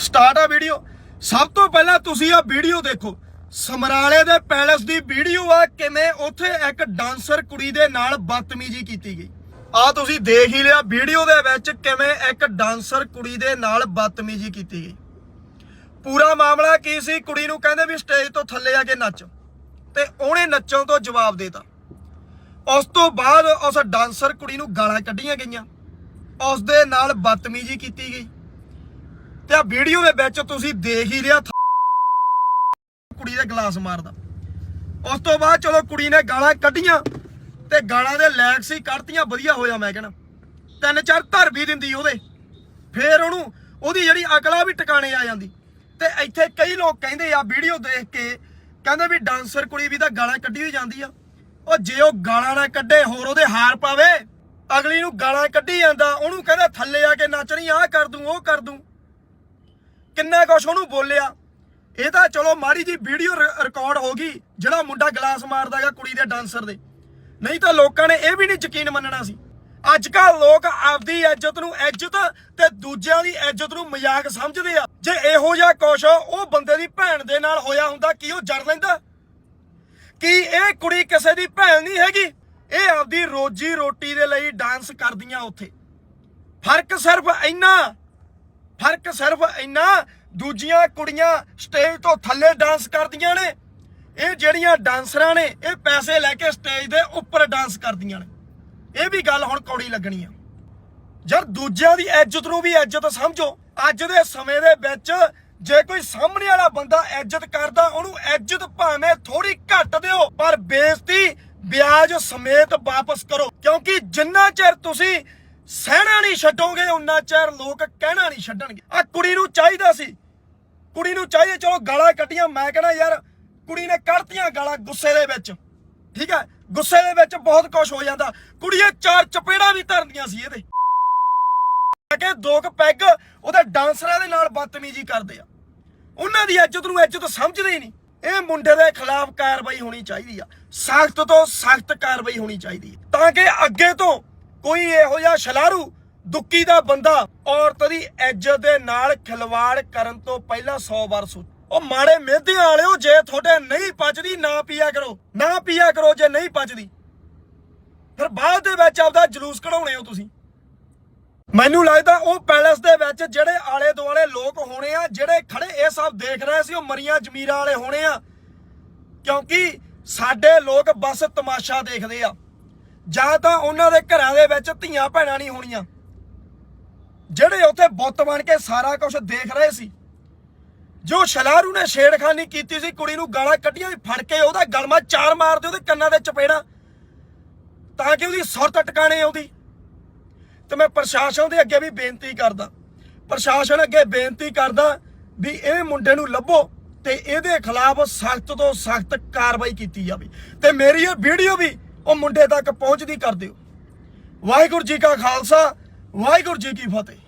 Start ਆ video. ਸਭ ਤੋਂ ਪਹਿਲਾਂ ਤੁਸੀਂ ਆ ਵੀਡੀਓ ਦੇਖੋ। ਸਮਰਾਲੇ ਦੇ ਪੈਲਸ ਦੀ ਵੀਡੀਓ ਆ ਕਿਵੇਂ ਉੱਥੇ ਇੱਕ ਡਾਂਸਰ ਕੁੜੀ ਦੇ ਨਾਲ ਬਦਤਮੀਜ਼ੀ ਕੀਤੀ ਗਈ। ਆ ਤੁਸੀਂ ਦੇਖ ਹੀ ਲਿਆ ਵੀਡੀਓ ਦੇ ਵਿੱਚ ਕਿਵੇਂ ਇੱਕ ਡਾਂਸਰ ਕੁੜੀ ਦੇ ਨਾਲ ਬਦਤਮੀਜ਼ੀ ਕੀਤੀ ਗਈ। ਪੂਰਾ ਮਾਮਲਾ ਕੀ ਸੀ? ਕੁੜੀ ਨੂੰ ਕਹਿੰਦੇ ਵੀ ਸਟੇਜ ਤੋਂ ਥੱਲੇ ਆ ਕੇ ਨੱਚ। ਤੇ ਉਹਨੇ ਨੱਚਣ ਤੋਂ ਜਵਾਬ ਦੇਤਾ। ਉਸ ਤੋਂ ਬਾਅਦ ਉਸ ਡਾਂਸਰ ਕੁੜੀ ਨੂੰ ਗਾਲਾਂ ਕੱਢੀਆਂ ਗਈਆਂ। ਉਸ ਦੇ ਨਾਲ ਬਦਤਮੀਜ਼ੀ ਕੀਤੀ ਗਈ। ਤੇ ਆ ਵੀਡੀਓ ਦੇ ਵਿੱਚ ਤੁਸੀਂ ਦੇਖ ਹੀ ਰਿਹਾ ਕੁੜੀ ਦੇ ਗਲਾਸ ਮਾਰਦਾ। ਉਸ ਤੋਂ ਬਾਅਦ ਚਲੋ ਕੁੜੀ ਨੇ ਗਾਲਾਂ ਕੱਢੀਆਂ ਤੇ ਗਾਲਾਂ ਦੇ ਲੈਕ ਹੀ ਕੱਢਤੀਆਂ, ਵਧੀਆ ਹੋਇਆ ਮੈਂ ਕਹਿਣਾ। ਤਿੰਨ ਚਾਰ ਧਰ ਵੀ ਦਿੰਦੀ ਉਹਦੇ। ਫੇਰ ਉਹਨੂੰ ਉਹਦੀ ਜਿਹੜੀ ਅਕਲਾ ਵੀ ਟਿਕਾਣੇ ਆ ਜਾਂਦੀ। ਤੇ ਇੱਥੇ ਕਈ ਲੋਕ ਕਹਿੰਦੇ ਆ ਵੀਡੀਓ ਦੇਖ ਕੇ ਕਹਿੰਦੇ ਵੀ ਡਾਂਸਰ ਕੁੜੀ ਵੀ ਤਾਂ ਗਾਲਾਂ ਕੱਢੀ ਹੋਈ ਜਾਂਦੀ ਆ। ਉਹ ਜੇ ਉਹ ਗਾਲਾਂ ਨਾ ਕੱਢੇ, ਹੋਰ ਉਹਦੇ ਹਾਰ ਪਾਵੇ। ਅਗਲੀ ਨੂੰ ਗਾਲਾਂ ਕੱਢੀ ਜਾਂਦਾ, ਉਹਨੂੰ ਕਹਿੰਦਾ ਥੱਲੇ ਆ ਕੇ ਨੱਚਣੀ ਆਹ ਕਰ ਦੂੰ, ਉਹ ਕਰ ਦੂੰ। ਕਿੰਨਾ ਕੁਛ ਉਹਨੂੰ ਬੋਲਿਆ। ਇਹ ਤਾਂ ਚਲੋ ਮਾੜੀ ਜੀ ਵੀਡੀਓ ਰਿਕਾਰਡ ਹੋ ਗਈ, ਜਿਹੜਾ ਮੁੰਡਾ ਗਲਾਸ ਮਾਰਦਾਗਾ ਕੁੜੀ ਦੇ ਡਾਂਸਰ ਦੇ। ਨਹੀਂ ਤਾਂ ਲੋਕਾਂ ਨੇ ਇਹ ਵੀ ਨਹੀਂ ਯਕੀਨ ਮੰਨਣਾ ਸੀ। ਅੱਜ ਕੱਲ ਲੋਕ ਆਪਦੀ ਇੱਜ਼ਤ ਨੂੰ ਇੱਜ਼ਤ ਤੇ ਦੂਜਿਆਂ ਦੀ ਇੱਜ਼ਤ ਨੂੰ ਮਜ਼ਾਕ ਸਮਝਦੇ ਆ। ਜੇ ਇਹੋ ਜਿਹਾ ਕੁਛ ਉਹ ਬੰਦੇ ਦੀ ਭੈਣ ਦੇ ਨਾਲ ਹੋਇਆ ਹੁੰਦਾ, ਕੀ ਉਹ ਜੜ ਲੈਂਦਾ? ਕੀ ਇਹ ਕੁੜੀ ਕਿਸੇ ਦੀ ਭੈਣ ਨਹੀਂ ਹੈਗੀ? ਇਹ ਆਪਦੀ ਰੋਜੀ ਰੋਟੀ ਦੇ ਲਈ ਡਾਂਸ ਕਰਦੀਆਂ ਉੱਥੇ। ਫ਼ਰਕ ਸਿਰਫ ਇੰਨਾ ਫ਼ਰਕ ਸਿਰਫ ਇੰਨਾ, ਦੂਜੀਆਂ ਕੁੜੀਆਂ ਸਟੇਜ ਤੋਂ ਥੱਲੇ ਡਾਂਸ ਕਰਦੀਆਂ ਨੇ। ਇਹ ਜਿਹੜੀਆਂ ਡਾਂਸਰਾਂ ਨੇ, ਇਹ ਪੈਸੇ ਲੈ ਕੇ ਸਟੇਜ ਦੇ ਉੱਪਰ ਡਾਂਸ ਕਰਦੀਆਂ ਨੇ। ਇਹ ਵੀ ਗੱਲ ਹੁਣ ਕੌੜੀ ਲੱਗਣੀ ਆ। ਯਾਰ ਦੂਜਿਆਂ ਦੀ ਇੱਜ਼ਤ ਨੂੰ ਵੀ ਇੱਜ਼ਤ ਸਮਝੋ। ਅੱਜ ਦੇ ਸਮੇਂ ਦੇ ਵਿੱਚ ਜੇ ਕੋਈ ਸਾਹਮਣੇ ਵਾਲਾ ਬੰਦਾ ਇੱਜ਼ਤ ਕਰਦਾ, ਉਹਨੂੰ ਇੱਜ਼ਤ ਭਾਵੇਂ ਥੋੜੀ ਘੱਟ ਦਿਓ, ਪਰ ਬੇਇੱਜ਼ਤੀ ਵਿਆਜ ਸਮੇਤ ਵਾਪਸ ਕਰੋ। ਕਿਉਂਕਿ ਜਿੰਨਾ ਚਿਰ ਤੁਸੀਂ ਸਹਿਣਾ ਨਹੀਂ ਛੱਡੋਗੇ, ਉਨਾ ਚਿਰ ਲੋਕ ਕਹਿਣਾ ਨਹੀਂ ਛੱਡਣਗੇ। ਆ ਕੁੜੀ ਨੂੰ ਚਾਹੀਦਾ ਸੀ। ਕੁੜੀ ਨੂੰ ਚਾਹੀਏ, ਚਲੋ ਗਾਲਾਂ ਕੱਢੀਆਂ, ਮੈਂ ਕਹਿੰਦਾ ਯਾਰ, ਕੁੜੀ ਨੇ ਕੱਢਤੀਆਂ ਗਾਲਾਂ ਗੁੱਸੇ ਦੇ ਵਿੱਚ। ਠੀਕ ਹੈ? ਗੁੱਸੇ ਦੇ ਵਿੱਚ ਬਹੁਤ ਕੁਝ ਹੋ ਜਾਂਦਾ। ਕੁੜੀਆਂ ਚਾਰ ਚਪੇੜਾਂ ਵੀ ਧਰਦੀਆਂ ਸੀ ਇਹਦੇ। ਕਿ ਦੋ ਕੁ ਪੈਗ ਉਹਦੇ ਡਾਂਸਰਾਂ ਦੇ ਨਾਲ ਬਦਤਮੀਜ਼ੀ ਕਰਦੇ ਆ। ਉਹਨਾਂ ਦੀ ਇੱਜ਼ਤ ਨੂੰ ਇੱਜ਼ਤ ਸਮਝਦੇ ਹੀ ਨਹੀਂ। ਇਹ ਮੁੰਡੇ ਦੇ ਖਿਲਾਫ ਕਾਰਵਾਈ ਹੋਣੀ ਚਾਹੀਦੀ ਆ। ਸਖਤ ਤੋਂ ਸਖਤ ਕਾਰਵਾਈ ਹੋਣੀ ਚਾਹੀਦੀ ਤਾਂ ਕਿ ਅੱਗੇ ਤੋਂ ਕੋਈ ਇਹੋ ਜਿਹਾ ਛਲਾਰੂ ਦੁੱਕੀ ਦਾ ਬੰਦਾ ਔਰਤ ਦੀ ਇੱਜ਼ਤ ਦੇ ਨਾਲ ਖਿਲਵਾੜ ਕਰਨ ਤੋਂ ਪਹਿਲਾਂ 100 ਵਾਰ ਸੋਚ ਉਹ ਮਾੜੇ ਮਿਹਦਿਆਂ ਵਾਲਿਓ, ਜੇ ਤੁਹਾਡੇ ਨਹੀਂ ਪਚਦੀ, ਨਾ ਪੀਆ ਕਰੋ, ਨਾ ਪੀਆ ਕਰੋ, ਜੇ ਨਹੀਂ ਪਚਦੀ। ਫਿਰ ਬਾਅਦ ਦੇ ਵਿੱਚ ਆਪਦਾ ਜਲੂਸ ਕਢਾਉਣੇ ਹੋ ਤੁਸੀਂ। ਮੈਨੂੰ ਲੱਗਦਾ ਉਹ ਪੈਲਸ ਦੇ ਵਿੱਚ ਜਿਹੜੇ ਆਲੇ ਦੁਆਲੇ ਲੋਕ ਹੋਣੇ ਆ, ਜਿਹੜੇ ਖੜੇ ਇਹ ਸਭ ਦੇਖ ਰਹੇ ਸੀ, ਉਹ ਮਰੀਆਂ ਜ਼ਮੀਰਾਂ ਵਾਲੇ ਹੋਣੇ ਆ। ਕਿਉਂਕਿ ਸਾਡੇ ਲੋਕ ਬਸ ਤਮਾਸ਼ਾ ਦੇਖਦੇ ਆ। ਜਾਂ ਤਾਂ ਉਹਨਾਂ ਦੇ ਘਰਾਂ ਦੇ ਵਿੱਚ ਧੀਆਂ ਭੈਣਾਂ ਨਹੀਂ ਹੋਣੀਆਂ। ਜਿਹੜੇ ਉੱਥੇ ਬੁੱਤ ਬਣ ਕੇ ਸਾਰਾ ਕੁਝ ਦੇਖ ਰਹੇ ਸੀ। ਜੋ ਸ਼ਲਾਰੂ ਨੇ ਛੇੜਖਾਨੀ ਕੀਤੀ ਸੀ, ਕੁੜੀ ਨੂੰ ਗਾਲਾਂ ਕੱਢੀਆਂ ਵੀ ਫੜ ਕੇ ਉਹਦਾ ਗਲਮਾ ਚਾਰ ਮਾਰਦੇ ਉਹਦੇ ਕੰਨਾਂ ਦੇ ਚਪੇੜਾਂ, ਤਾਂ ਕਿ ਉਹਦੀ ਸੁਰਤ ਟਿਕਾਣੇ ਆਉਂਦੀ। ਤੇ ਮੈਂ ਪ੍ਰਸ਼ਾਸਨ ਦੇ ਅੱਗੇ ਵੀ ਬੇਨਤੀ ਕਰਦਾ। ਪ੍ਰਸ਼ਾਸਨ ਅੱਗੇ ਬੇਨਤੀ ਕਰਦਾ ਵੀ ਇਹ ਮੁੰਡੇ ਨੂੰ ਲੱਭੋ ਤੇ ਇਹਦੇ ਖਿਲਾਫ ਸਖਤ ਤੋਂ ਸਖਤ ਕਾਰਵਾਈ ਕੀਤੀ ਜਾਵੇ। ਤੇ ਮੇਰੀ ਇਹ ਵੀਡੀਓ ਵੀ ਉਹ ਮੁੰਡੇ ਤੱਕ ਪਹੁੰਚਦੀ ਕਰ ਦਿਓ। ਵਾਹਿਗੁਰੂ ਜੀ ਕਾ ਖਾਲਸਾ ਵਾਹਿਗੁਰੂ ਜੀ ਕੀ ਫਤਿਹ।